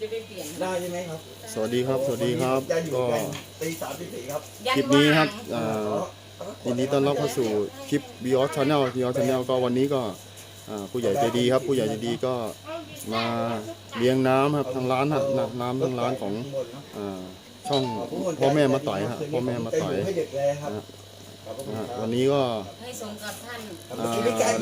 จะไปเปลี่ยนได้ใช่ไหมครับสวัสดีครับ สวัสดีครับจะอยู่ก็กันตีสามตีสี่ครับคลิปนี้ครับอ่ายินดีต้อนรับเข้าสู่คลิป b ิ o s Channel b ิ o s Channel ก็วันนี้ก็อ่าผู้ใหญ่ใจดีครับ ผู้ใหญ่ใจดีก็มาเลี้ยงน้ำครับทางร้านฮะน้ำน้ำทางร้านของอ่าช่องพ่อแม่มาต่อยฮะพ่อแม่มาต่อยให้เด็กเลยครับนะขอบคุณนะคฮะรับ วันนี้ก็ให้สมกับท่านอ่า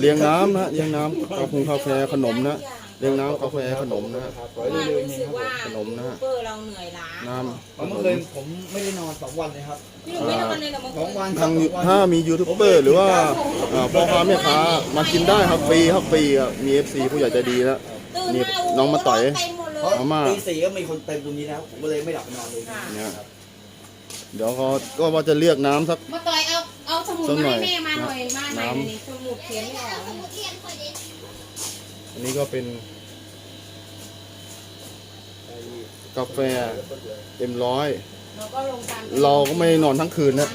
เลี้ยงน้ำนะฮะเลี้ยงน้ำกาแฟกาแฟขนมนะ เลี้ยงน้ำกาแฟขนมนะฮะครับขเพอราะให้ว่าเร็วๆรู้นี้สึกครับว่าขนมนะฮะ ยูทูบเบอร์เราเหนื่อยล้าน้ำขเมื่นอมคืนผมไม่ได้นอนสองวันเลยครับพี่หนุ่มไม่นอนเลยเหรอเมื่อสองคืวันนทางถ้ามียูทูบเบอร์หรือว่าอ่าพ่อค้าแม่ค้ามากินได้ครับฟรีครับฟรีครับมี FC ผู้ใหญ่ใจดีแล้ว ตื่นนี่มาน้องมาต่อย เต็มหมดเลยเพราะมาม่า ตีสี่ก็มีคนเต็มตรงนี้แล้ว ผมก็เลยไม่ดับไปนอนเลยค่ะ เนี่ยเดี๋ยวเขาก็ว่าจะเรียกน้ำสัก มาต่อยเอาเอาสมุดสักหน่มาอยให้แม่มาหน่อยมาหน่อยน้ำนี่สมุดเขียนไม่ออกอั นนี้ก็เป็น กาแฟเต็มร้อยเราก็ลงตามเราก็ไม่นอนทั้งคืนนะ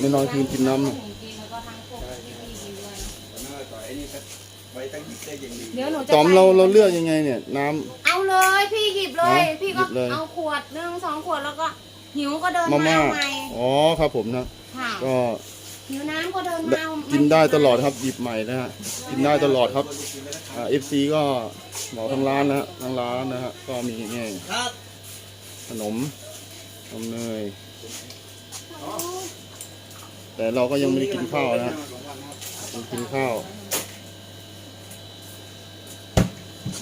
ไม่นอนคืนกินน้ำ ทั้งกินแล้วก็ทั้งพวกพี่ๆกินด้วยนะน่าต่อยไอ้นี่ก็ไว้ตั้งยิบได้ยังดีเดี๋ยวหนูจะตอมไปเราเราเลือกยังไงเนี่ยน้ำ เอาเลยพี่หยิบเลยฮะพี่ก็หยิบเลย เอาขวดหนึ่งสองขวดแล้วก็หิวก็เดินมามาม่าเอาใหม่อ๋อครับผมนะ ค่ะก็ หิวน้ำก็เดินมาเอากินได้ตลอดครับหยิบใหม่นะฮะกินได้ตลอดครับเอฟซีก็บอกทางร้านนะฮะทางร้านนะฮะก็มีแง่ครับขนมนมเนยแต่เราก็ยังไม่ได้กินข้าวนะฮะยังกินข้าว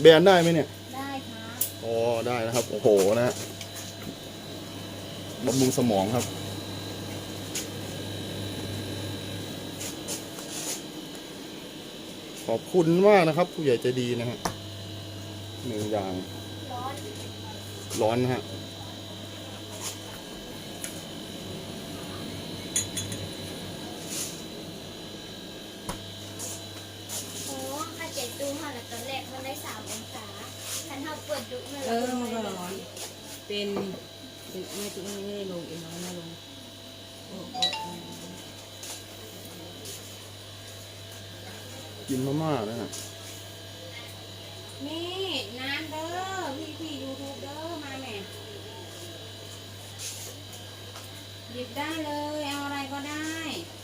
แบนได้ไหมเนี่ยได้ครับอ๋อได้นะครับโอ้โหนะฮะบำรุงสมองครับ ขอบคุณมากนะครับ ผู้ใหญ่ใจดีนะฮะหนึ่งอย่าง ร้อนร้อนนะฮะโอ้ข้าเจ็ดดูค่ะแล้วตอนแรกมันได้สามองศาฉันทำเปิดดูมันเออมันก็ร้อน เป็นเป็นไม่ถึงไม่ได้ลงเองน้อยไม่ลงโอ้โอ้โอ้ กินมาม่านะฮะนี่น้ำเด้อพี่พี่ยูทูบเด้อมาแม่หยิบได้เลยเอาอะไรก็ได้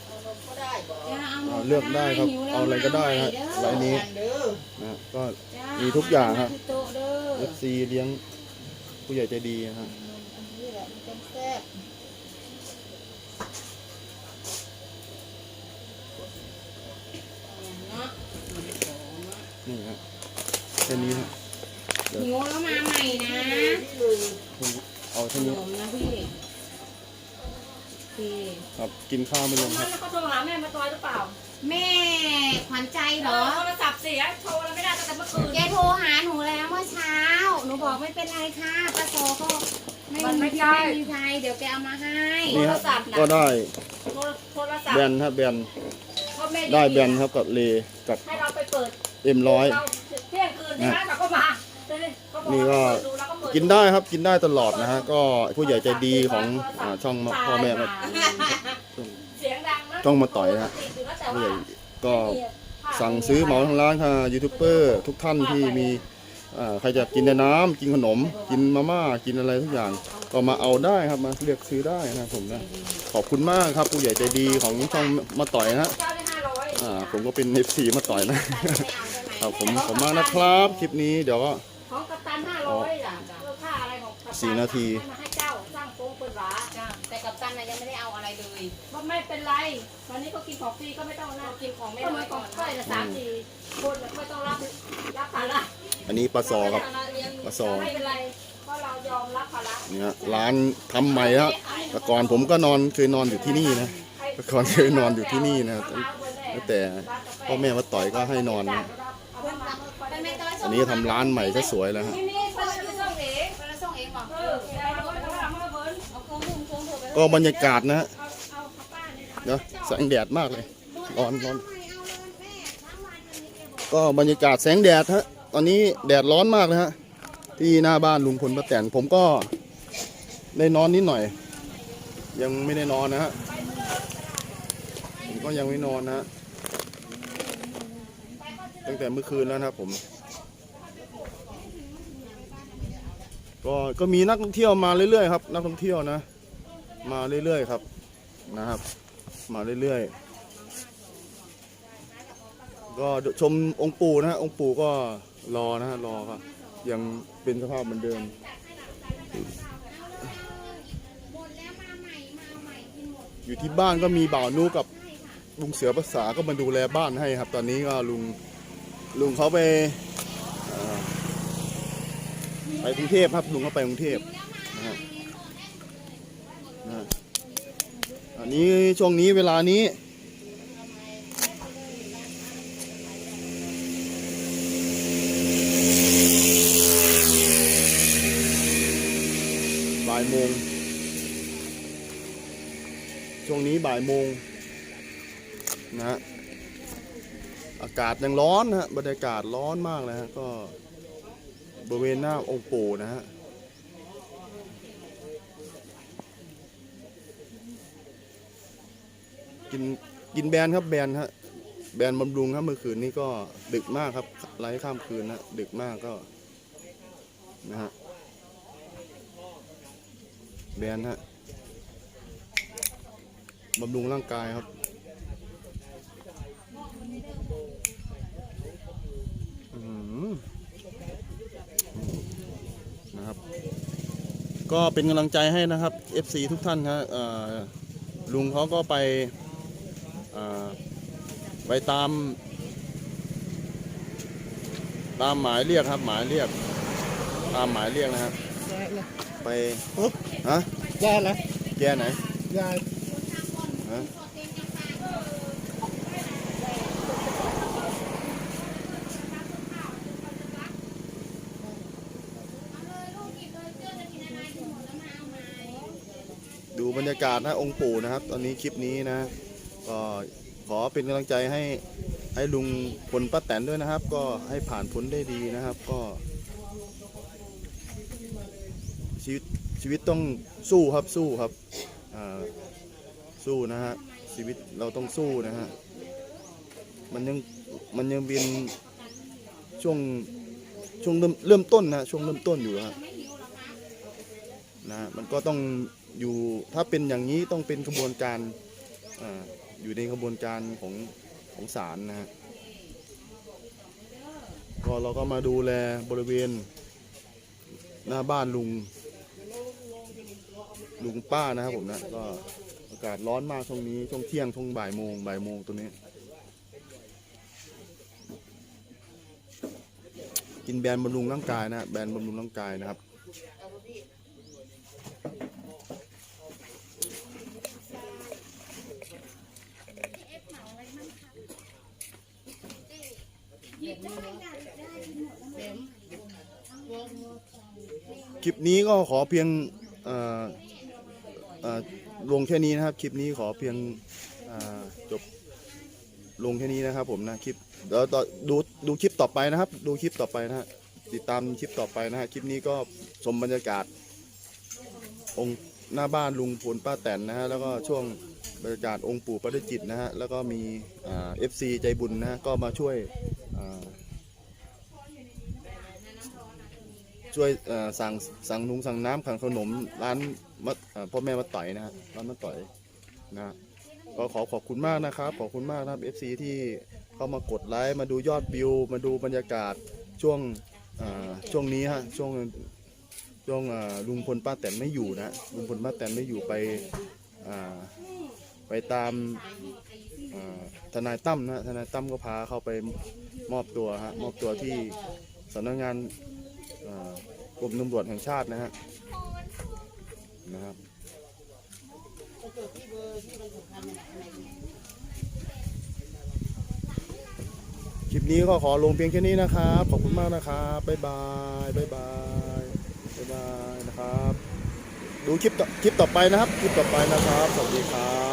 เอานมก็ได้บอกจะเอาหมอ่าดเลือกได้ครับ หิวแล้วเอาอะไรก็ได้ฮะมาไรใหม่เด้อนี้เด้อนะฮะก็จ้ามีทุกอย่างครับเที่โต๊ะเด้อ FC เลี้ยงผู้ใหญ่ใจดีนะฮะอันนี้แหละมันเป็นแซ่บ เนาะ นี่ฮะ แค่นี้ฮะหิวแล้วมาใหม่นะเอาขเท่านนี้มนะพี่พี่ครับกินข้าวไม่ลงครับ เขาโทรหาแม่มาตอยหรือเปล่าแม่ขวัญใจเหรเอออโทรศัพท์เสียโทรแล้วไม่ได้ตั้งแต่เมื่อคืนแกโทรหาหนูแล้วเมื่อเช้า หนูบอกไม่เป็นไรค่ะป้าโซก็ไม่มันไม่มีใช่ ไม่มีใครเดี๋ยวแกเอามาให้นี่ฮะก็ได้โทรโทรศัพท์แบนฮะแบนพ่อแม่ได้แบนครับกับเลกับให้เราไปเปิดเอ็มร้อยเรา เที่ยงคืนใช่ไหมเขาก็มาเขาบอกนี่ก็ว่าเปิดดูแล้วก็เปิดกินได้ครับกินได้ตลอดนะฮะก็ผู้ใหญ่ใจดีของอ่าช่องพ่อแม่มาเสียงดังนะต้องมาต่อยนะฮะติดอยู่นะแต่ผู้ว่าใหญ่ก็สั่งซื้อเหมาทางร้านค่ะยูทูบเบอร์ทุกท่านที่มีอ่าใครจะกินแต่น้ำกินขนม กินมาม่ากินอะไรทุกอย่างก็มาเอาได้ครับมาเลือกซื้อได้นะครับผมนะขอบคุณมากครับผู้ใหญ่ใจดีของช่องมาต่อยนะฮะเจ้าได้ห้าร้อยอ่าผมก็เป็นเอฟซีมาต่อยนะ ไม่เอาใช่ไหมครับผมผมมากนะครับ คลิปนี้เดี๋ยวก็ ของกัปตันห้าร้อยอะเพื่อค่าอะไรของกัปตันสี่นาที ให้มาให้เจ้าสร้างโป้งเปิดร้านจ้ะแต่กับตันน่ะยังไม่ได้เอาอะไรเลย ว่าไม่เป็นไรวันนี้ก็กินของฟรีก็ไม่ต้องนะเรากินของไม่ก็เหน้มืออยนขก่อองนก้อยละสามสี่คนไม่ต้องรับรับภาระอันนี้ปลาซอครับเลี้ยงปลาซอ ไม่เป็นไรเพราะเรายอมรับภาระเนี่ยร้านทำใหม่ครับแต่ก่อนผมก็นอนเคยนอนอยู่ที่นี่นะแต่ก่อนเคยนอนอยู่ที่นี่นะตั้งแต่พ่อแม่มาต่อยก็ให้นอนนะเป็นแม่ต้ อันนี้ทำร้านใหม่ก็สวยแล้วฮะก็บรรยากาศนะฮะเอาเอาข้าวป้าเนี่ยนะเนาะแสงแดดมากเลยร้อนร้อนอนก็บรรยากาศแสงแดดฮะตอนนี้แดดร้อนมากเลยฮะที่หน้าบ้านลุงพลป้าแตนผมก็ได้นอนนิดหน่อย ยังไม่ได้นอนนะฮะผมก็ยังไม่นอนนะฮะตั้งแต่เมื่อคืนแล้วนะครับผม ก็ก็มีนักท่องเที่ยวมาเรื่อยๆครับนักท่องเที่ยวนะ มาเรื่อยๆครับนะครับ มาเรื่อยๆ ก็ชมองค์ปู่นะฮะองค์ปู่ก็รอนะฮะรอครับยังเป็นสภาพเหมือนเดิมอยู่ที่บ้านก็มีบ่าวนุกับลุงเสือภาษาก็มาดูแลบ้านให้ครับ ตอนนี้ก็ลุงลุงเขาไป ไปกรุงเทพครับลุงเขาไปกรุงเทพนะฮะนะฮะอันนี้ช่วงนี้เวลานี้ บ่ายโมง ช่วงนี้บ่ายโมงนะฮะอากาศยังร้อนนะฮะบรรยากาศร้อนมากเลยฮะก็ ริเวณหน้าองค์ปู่นะฮะกินกินแบรนครับแบรนฮะแบรนบำรุงครับเมื่อคืนนี้ก็ดึกมากครับไลฟ์ข้ามคืนนะดึกมากก็นะฮะแบรนฮะบำรุงร่างกายครับอื้อหือนะครับ ก็เป็นกำลังใจให้นะครับ FC ทุกท่านครับเอ่อลุงเขาก็ไปเอ่อไปตาม ตามหมายเรียกครับ หมายเรียก ตามหมายเรียกนะครับไปฮะแย่แล้วแกไหนยายฮะ บรรยากาศนะองค์ปู่นะครับ ตอนนี้คลิปนี้นะ ก็ขอเป็นกำลังใจให้ให้ลุงพลป้าแตนด้วยนะครับ ก็ให้ผ่านพ้นได้ดีนะครับ ก็ ชีวิตชีวิตต้องสู้ครับสู้ครับสู้นะฮะชีวิตเราต้องสู้นะฮะมันยังมันยังเป็นช่วงช่วงเริ่มเริ่มต้นนะช่วงเริ่มต้นอยู่ฮะนะมันก็ต้อง อยู่ถ้าเป็นอย่างนี้ต้องเป็นกระบวนการออยู่ในกระบวนการของของศาลนะฮะก็เราก็มาดูแลบริเวณ หน้าบ้านลุง ลุงป้านะครับผมนะก็อากาศร้อนมากช่วงนี้ช่วงเที่ยงช่วงบ่ายโมงบ่ายโมงตัวนี้ กินแบรนด์บำรุงร่างกายนะแบรนด์บำรุงร่างกายนะครับ คลิปนี้ก็ขอเพียงลงแค่นี้นะครับ คลิปนี้ขอเพียงจบลงแค่นี้นะครับ ผมนะคลิปเดี๋ยวต่อดูดูคลิปต่อไปนะครับ ดูคลิปต่อไปนะฮะติดตามคลิปต่อไปนะฮะคลิปนี้ก็ชมบรรยากาศ องค์หน้าบ้านลุงพลป้าแตนนะฮะแล้วก็ช่วงบรรยากาศองค์ปู่ปาริจิตนะฮะแล้วก็มีเอฟซีใจบุญนะฮะก็มาช่วยอ่า ช่วยสั่งสั่งนุงสั่งน้ำสั่งขนมร้านมะเอ่อพ่อแม่มาต่อยนะฮะร้านมาต่อยนะฮะก็ขอขอบคุณมากนะครับขอบคุณมากนะครับ FC ที่เข้ามากดไลค์มาดูยอดวิวมาดูบรรยากาศช่วงช่วงนี้ฮะช่วงช่วงลุงพลป้าแตนไม่อยู่นะลุงพลป้าแตนไม่อยู่ไปไปตามทนายตั้มนะฮะทนายตั้มก็พาเข้าไปมอบตัวฮะมอบตัวที่สำนักงาน กรมตำรวจแห่งชาตินะฮะนะครับคลิปนี้ก็ขอลงเพียงแค่นี้นะครับ ขอบคุณมากนะครับบ๊ายบายบ๊ายบายบ๊ายบายนะครับ ดูคลิปต่อคลิปต่อไปนะครับ คลิปต่อไปนะครับ สวัสดีครับ